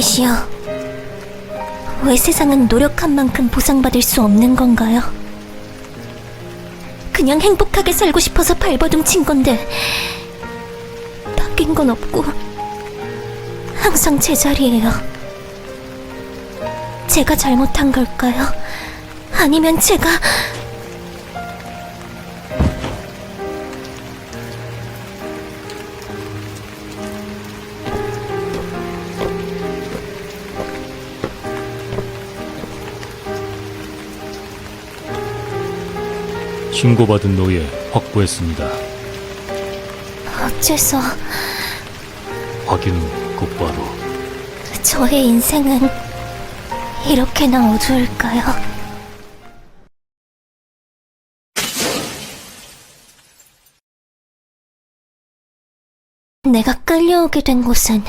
신이시여, 왜 세상은 노력한 만큼 보상받을 수 없는 건가요? 그냥 행복하게 살고 싶어서 발버둥 친 건데 바뀐 건 없고 항상 제자리예요. 제가 잘못한 걸까요? 아니면 제가 신고받은 노예 확보했습니다. 어째서 확인은 곧바로 저의 인생은 이렇게나 어두울까요? 내가 끌려오게 된 곳은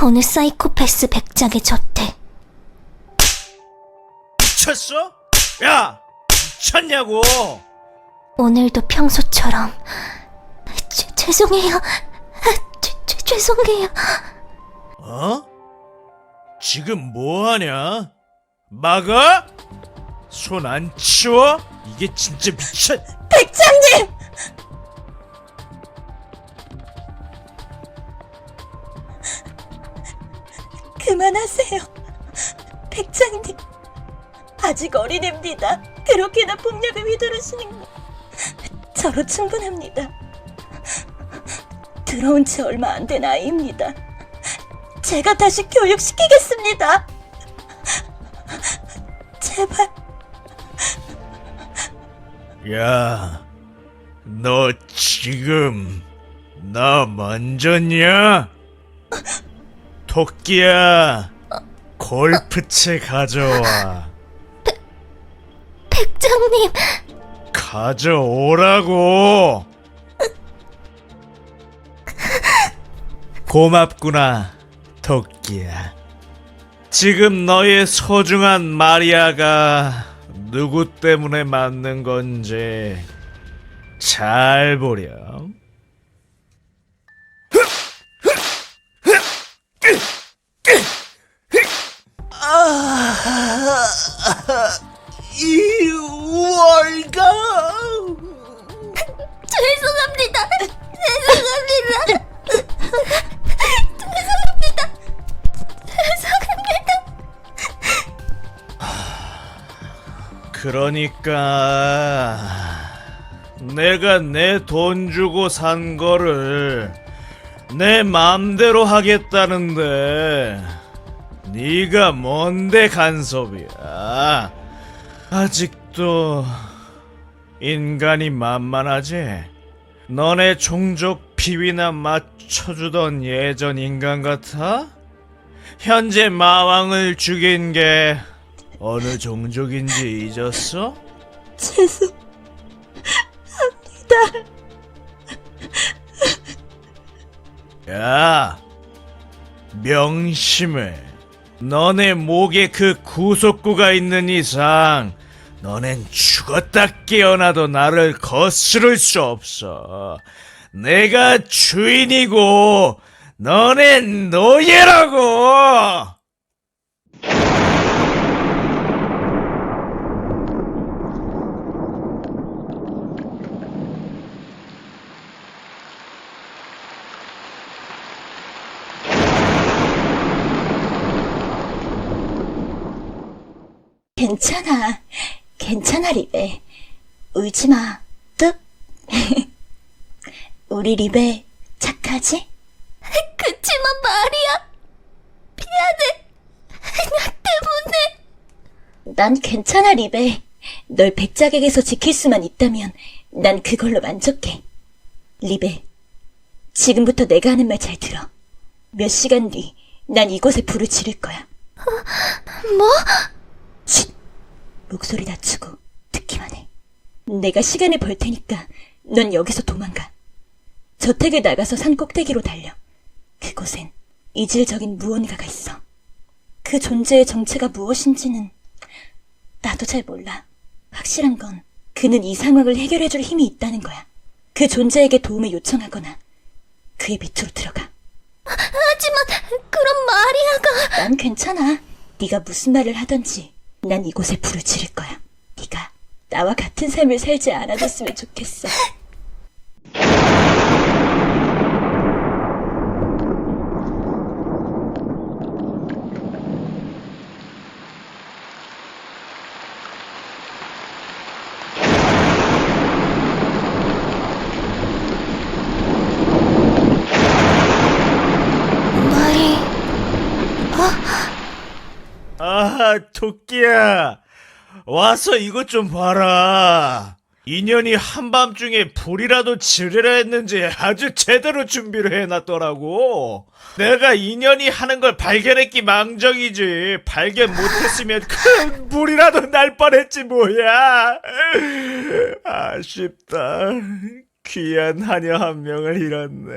어느 사이코패스 백작의 저택. 미쳤어? 야! 미쳤냐고! 오늘도 평소처럼 죄, 죄송해요. 아, 죄, 죄, 죄송해요. 어? 지금 뭐하냐? 막아? 손 안 치워? 이게 진짜 미쳤... 백장님! 그만하세요. 백장님, 아직 어린애입니다. 그렇게나 폭력을 휘두르시는 거. 저로 충분합니다. 들어온 지 얼마 안 된 아이입니다. 제가 다시 교육시키겠습니다. 제발, 야, 너 지금 나 만졌냐? 토끼야, 골프채 가져와. 백장님! 가져오라고! 고맙구나, 토끼야. 지금 너의 소중한 마리아가 누구 때문에 맞는 건지 잘 보렴. 이 월가 죄송합니다. 죄송합니다. 죄송합니다. 죄송합니다. 그러니까 내가 내 돈 주고 산 거를 내 맘대로 하겠다는데 네가 뭔데 간섭이야 아직도 인간이 만만하지 너네 종족 비위나 맞춰주던 예전 인간 같아? 현재 마왕을 죽인 게 어느 종족인지 잊었어? 죄송합니다. 야, 명심해. 너네 목에 그 구속구가 있는 이상, 너넨 죽었다 깨어나도 나를 거스를 수 없어. 내가 주인이고, 너넨 노예라고! 괜찮아. 괜찮아, 리베. 울지 마. 뚝. 우리 리베 착하지? 그치만 말이야. 미안해. 나 때문에. 난 괜찮아, 리베. 널 백작에게서 지킬 수만 있다면 난 그걸로 만족해. 리베, 지금부터 내가 하는 말 잘 들어. 몇 시간 뒤 난 이곳에 불을 지를 거야. 뭐? 쉿! 목소리 낮추고 듣기만 해. 내가 시간을 벌 테니까 넌 여기서 도망가. 저택을 나가서 산 꼭대기로 달려. 그곳엔 이질적인 무언가가 있어. 그 존재의 정체가 무엇인지는 나도 잘 몰라. 확실한 건 그는 이 상황을 해결해줄 힘이 있다는 거야. 그 존재에게 도움을 요청하거나 그의 밑으로 들어가. 하지만 그럼 마리아가 난 괜찮아. 네가 무슨 말을 하던지 난 이곳에 지를 거야. 네가 나와 같은 삶을 살지 않아줬으면 좋겠어. 마리 아, 토끼야. 와서 이것 좀 봐라. 인연이 한밤중에 불이라도 지르려 했는지 아주 제대로 준비를 해놨더라고. 내가 인연이 하는 걸 발견했기 망정이지. 발견 못했으면 큰 불이라도 날 뻔했지 뭐야. 아쉽다. 귀한 하녀 한 명을 잃었네.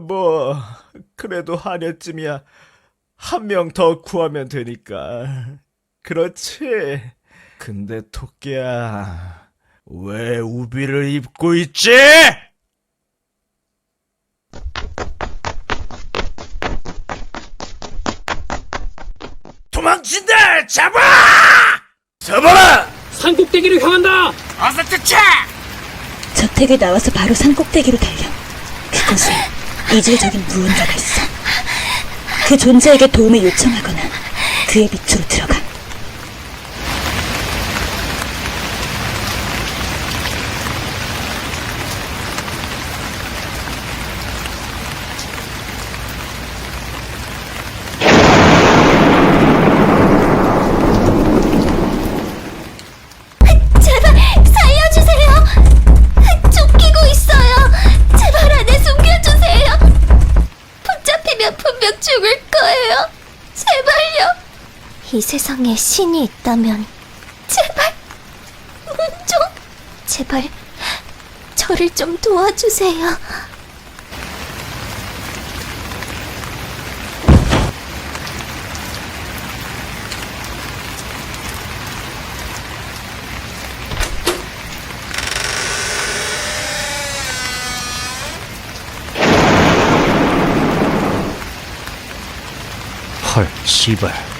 뭐, 그래도 하녀쯤이야. 한 명 더 구하면 되니까. 그렇지. 근데 토끼야, 왜 우비를 입고 있지? 도망친다! 잡아! 잡아라! 산꼭대기를 향한다! 어서 쫓아! 저택을 나와서 바로 산 꼭대기로 달려. 그곳에 이질적인 무언가가 있어. 그 존재에게 도움을 요청하거나 그의 밑으로 들어가. 이 세상에 신이 있다면 제발 문좀 제발 저를 좀 도와주세요. 헐, 씨발.